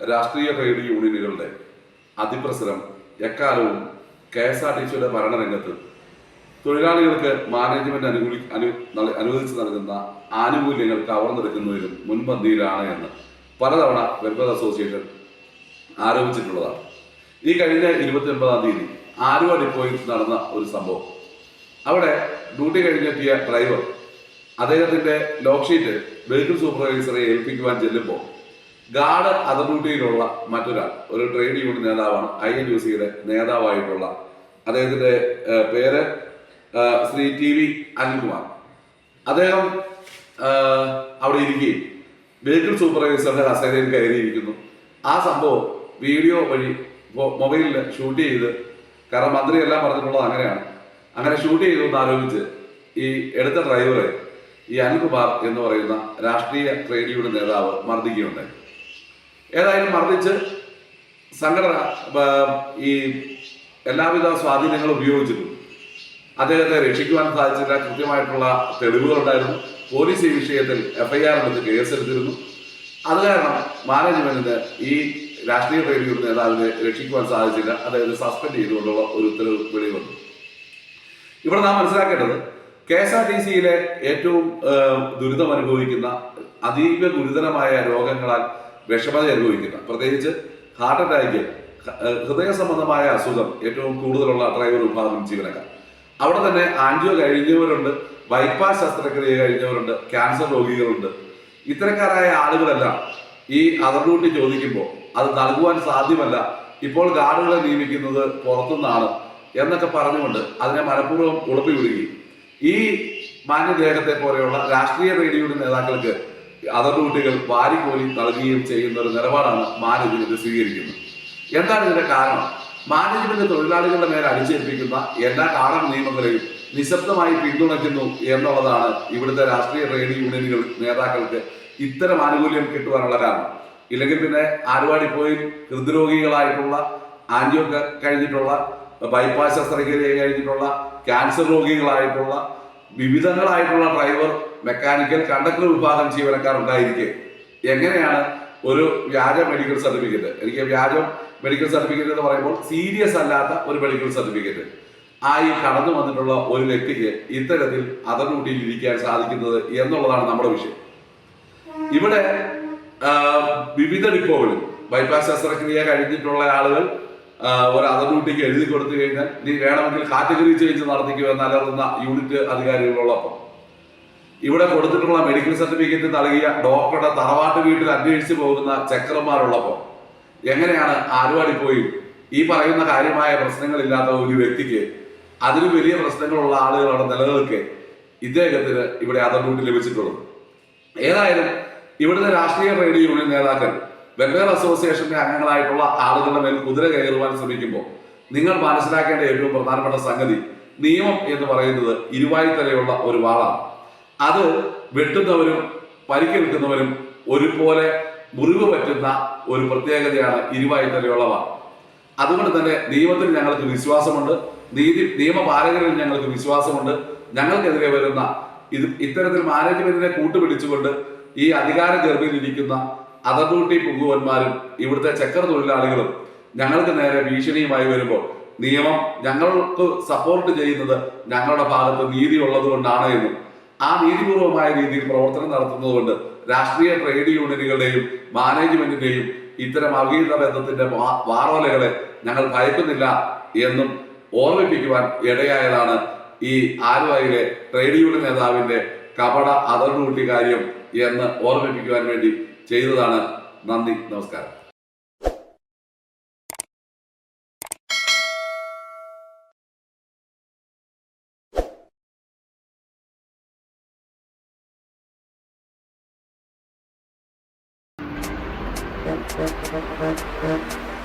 രാഷ്ട്രീയ ട്രേഡ് യൂണിയനുകളുടെ അതിപ്രസരം എക്കാലവും കെ എസ് ആർ ടി സിയുടെ ഭരണരംഗത്ത് തൊഴിലാളികൾക്ക് മാനേജ്മെന്റ് അനുകൂലി അനു അനുവദിച്ച് നൽകുന്ന ആനുകൂല്യങ്ങൾ കവർന്നെടുക്കുന്നതിലും മുൻപന്തിയിലാണ് എന്ന് പലതവണ വെൽഫെയർ അസോസിയേഷൻ ആരോപിച്ചിട്ടുള്ളതാണ്. ഈ കഴിഞ്ഞ ഇരുപത്തി ഒൻപതാം തീയതി ആലുവ ഡിപ്പോയിൽ നടന്ന ഒരു സംഭവം. അവിടെ ഡ്യൂട്ടി കഴിഞ്ഞെത്തിയ ഡ്രൈവർ അദ്ദേഹത്തിന്റെ ലോക്ക് ഷീറ്റ് വെഹിക്കിൾ സൂപ്പർവൈസറെ ഏൽപ്പിക്കുവാൻ ചെല്ലുമ്പോൾ ഗാർഡ് അതോറിറ്റിയിലുള്ള മറ്റൊരാൾ ഒരു ട്രേഡ് യൂണിയൻ നേതാവാണ് ഐ എൻ യു സിയുടെ നേതാവായിട്ടുള്ള അദ്ദേഹത്തിന്റെ പേര് ശ്രീ ടി വി അനിൽകുമാർ. അദ്ദേഹം അവിടെ ഇരിക്കുകയും വെഹിക്കിൾ സൂപ്പർവൈസറുടെ കസേരയിൽ കയറിയിരിക്കുന്നു. ആ സംഭവം വീഡിയോ വഴി മൊബൈലിൽ ഷൂട്ട് ചെയ്ത് കാരണം മന്ത്രി എല്ലാം പറഞ്ഞിട്ടുള്ളത് അങ്ങനെയാണ്. അങ്ങനെ ഷൂട്ട് ചെയ്തു എന്ന് ആലോചിച്ച് ഈ എടുത്ത ഡ്രൈവറെ ഈ അനിൽകുമാർ എന്ന് പറയുന്ന രാഷ്ട്രീയ ട്രേഡ് യൂണിയൻ നേതാവ് മർദ്ദിക്കുകയുണ്ടായി. ഏതായാലും മർദ്ദിച്ച് സംഘടന ഈ എല്ലാവിധ സ്വാധീനങ്ങളും ഉപയോഗിച്ചിട്ടുണ്ട് അദ്ദേഹത്തെ രക്ഷിക്കുവാൻ സാധിച്ചില്ല കൃത്യമായിട്ടുള്ള തെളിവുകൾ ഉണ്ടായിരുന്നു പോലീസ് ഈ വിഷയത്തിൽ എഫ്ഐആർ എടുത്ത് കേസെടുത്തിരുന്നു. അത് കാരണം മാനേജ്മെന്റിന് ഈ രാഷ്ട്രീയ യൂണിയൻ നേതാവിനെ രക്ഷിക്കുവാൻ സാധിച്ചില്ല. അദ്ദേഹത്തെ സസ്പെൻഡ് ചെയ്തുകൊണ്ടുള്ള ഒരു ഉത്തരവ് വെളി വന്നു. ഇവിടെ നാം മനസ്സിലാക്കേണ്ടത് കെ എസ് ആർ ടി സിയിലെ ഏറ്റവും ദുരിതം അനുഭവിക്കുന്ന അതീവ ഗുരുതരമായ രോഗങ്ങളാൽ വിഷമത അനുഭവിക്കുന്ന. പ്രത്യേകിച്ച് ഹാർട്ട് അറ്റാക്ക് ഹൃദയ സംബന്ധമായ അസുഖം ഏറ്റവും കൂടുതലുള്ള ഡ്രൈവർ വിഭാഗം ജീവനക്കാർ. അവിടെ തന്നെ ആൻജിയോ കഴിഞ്ഞവരുണ്ട് ബൈപ്പാസ് ശസ്ത്രക്രിയ കഴിഞ്ഞവരുണ്ട് ക്യാൻസർ രോഗികളുണ്ട്. ഇത്തരക്കാരായ ആളുകളെല്ലാം ഈ അതർ ചോദിക്കുമ്പോൾ അത് നൽകുവാൻ സാധ്യമല്ല. ഇപ്പോൾ ഗാർഡുകളെ നിയമിക്കുന്നത് പുറത്തുനിന്നാണ് എന്നൊക്കെ പറഞ്ഞുകൊണ്ട് അതിനെ മനഃപൂർവം ഉളപ്പി വിടുകയും ഈ മാന്യദേഹത്തെ പോലെയുള്ള രാഷ്ട്രീയ റേഡിയോയുടെ നേതാക്കൾക്ക് അതർ ഡ്യൂട്ടികൾ വാരിക്കോലി നൽകുകയും ചെയ്യുന്ന ഒരു നിലപാടാണ് മാനേജ്മെന്റ് സ്വീകരിക്കുന്നത്. എന്താണ് ഇതിന്റെ കാരണം? മാനേജ്മെന്റ് തൊഴിലാളികളുടെ മേൽ അടിച്ചേൽപ്പിക്കുന്ന എല്ലാ കാടൻ നിയമങ്ങളെയും നിശബ്ദമായി പിന്തുണയ്ക്കുന്നു എന്നുള്ളതാണ് ഇവിടുത്തെ രാഷ്ട്രീയ ട്രേഡ് യൂണിയനുകൾ നേതാക്കൾക്ക് ഇത്തരം ആനുകൂല്യം കിട്ടുവാനുള്ള കാരണം. ഇല്ലെങ്കിൽ പിന്നെ ആരുവാടി പോയി ഹൃദ്രോഗികളായിട്ടുള്ള ആൻജിയോ കഴിഞ്ഞിട്ടുള്ള ബൈപ്പാസ് ശസ്ത്രക്രിയ കഴിഞ്ഞിട്ടുള്ള ക്യാൻസർ രോഗികളായിട്ടുള്ള വിവിധങ്ങളായിട്ടുള്ള ഡ്രൈവർ മെക്കാനിക്കൽ കണ്ടക്ടർ വിഭാഗം ജീവനക്കാർ ഉണ്ടായിരിക്കെ. എങ്ങനെയാണ് ഒരു വ്യാജ മെഡിക്കൽ സർട്ടിഫിക്കറ്റ് എനിക്ക് വ്യാജം മെഡിക്കൽ സർട്ടിഫിക്കറ്റ് എന്ന് പറയുമ്പോൾ സീരിയസ് അല്ലാത്ത ഒരു മെഡിക്കൽ സർട്ടിഫിക്കറ്റ് ആയി കടന്നു വന്നിട്ടുള്ള ഒരു വ്യക്തിക്ക് ഇത്തരത്തിൽ അതർനൂട്ടിയിൽ ഇരിക്കാൻ സാധിക്കുന്നത് എന്നുള്ളതാണ് നമ്മുടെ വിഷയം. ഇവിടെ വിവിധ ഡിപ്പോകളിൽ ബൈപ്പാസ് ശസ്ത്രക്രിയ കഴിഞ്ഞിട്ടുള്ള ആളുകൾ ഒരു അതർ ഡ്യൂട്ടിക്ക് എഴുതി കൊടുത്തു കഴിഞ്ഞാൽ നീ വേണമെങ്കിൽ കാറ്റഗറി ചേഞ്ച് നടത്തിക്കുമെന്ന് അലറുന്ന യൂണിറ്റ് അധികാരികളുള്ളപ്പോൾ ഇവിടെ കൊടുത്തിട്ടുള്ള മെഡിക്കൽ സർട്ടിഫിക്കറ്റ് നൽകിയ ഡോക്ടറുടെ തറവാട്ട് വീട്ടിൽ അന്വേഷിച്ച് പോകുന്ന ചക്രന്മാരുള്ളപ്പോൾ എങ്ങനെയാണ് ആരുവാടി പോയി ഈ പറയുന്ന കാര്യമായ പ്രശ്നങ്ങളില്ലാത്ത ഒരു വ്യക്തിക്ക് അതിലും വലിയ പ്രശ്നങ്ങളുള്ള ആളുകളുടെ നിലനിൽക്കെ ഇദ്ദേഹത്തിന് ഇവിടെ അതർ ലഭിച്ചിട്ടുള്ളത്. ഏതായാലും ഇവിടുത്തെ രാഷ്ട്രീയ ട്രേഡ് യൂണിയൻ നേതാക്കൾ വെൽഫെയർ അസോസിയേഷന്റെ അംഗങ്ങളായിട്ടുള്ള ആളുകളുടെ മേൽ കുതിര കയറുവാൻ ശ്രമിക്കുമ്പോൾ നിങ്ങൾ മനസ്സിലാക്കേണ്ട ഏറ്റവും പ്രധാനപ്പെട്ട സംഗതി നിയമം എന്ന് പറയുന്നത് ഇരുവായുത്തലയുള്ള ഒരു വാളാണ്. അത് വെട്ടുന്നവരും പരിക്കേൽക്കുന്നവരും ഒരുപോലെ മുറിവ് പറ്റുന്ന ഒരു പ്രത്യേകതയാണ് ഇരുവായുത്തലയുള്ള വാൾ. അതുകൊണ്ട് തന്നെ നിയമത്തിൽ ഞങ്ങൾക്ക് വിശ്വാസമുണ്ട് നീതി നിയമപാലകരിൽ ഞങ്ങൾക്ക് വിശ്വാസമുണ്ട്. ഞങ്ങൾക്കെതിരെ വരുന്ന ഇത് ഇത്തരത്തിൽ മാനേജ്മെന്റിനെ കൂട്ടുപിടിച്ചുകൊണ്ട് ഈ അധികാര ഗർഭിലിരിക്കുന്ന അതർ ഡ്യൂട്ടി പുങ്കുവന്മാരും ഇവിടുത്തെ ചക്കർ തൊഴിലാളികളും ഞങ്ങൾക്ക് നേരെ ഭീഷണിയുമായി വരുമ്പോൾ നിയമം ഞങ്ങൾക്ക് സപ്പോർട്ട് ചെയ്യുന്നത് ഞങ്ങളുടെ ഭാഗത്ത് നീതി ഉള്ളത് കൊണ്ടാണ് എന്നും. ആ നീതിപൂർവമായ രീതിയിൽ പ്രവർത്തനം നടത്തുന്നതുകൊണ്ട് രാഷ്ട്രീയ ട്രേഡ് യൂണിയനുകളുടെയും മാനേജ്മെന്റിന്റെയും ഇത്തരം അവിഹിത ബന്ധത്തിന്റെ വാറോലകളെ ഞങ്ങൾ ഭയക്കുന്നില്ല എന്നും ഓർമ്മിപ്പിക്കുവാൻ ഇടയായതാണ് ഈ ആലുവയിലെ ട്രേഡ് യൂണിയൻ നേതാവിന്റെ കപട അതർ കാര്യം എന്ന് ഓർമ്മിപ്പിക്കുവാൻ വേണ്ടി ചെയ്തതാണ് നന്ദി നമസ്കാരം Thank you.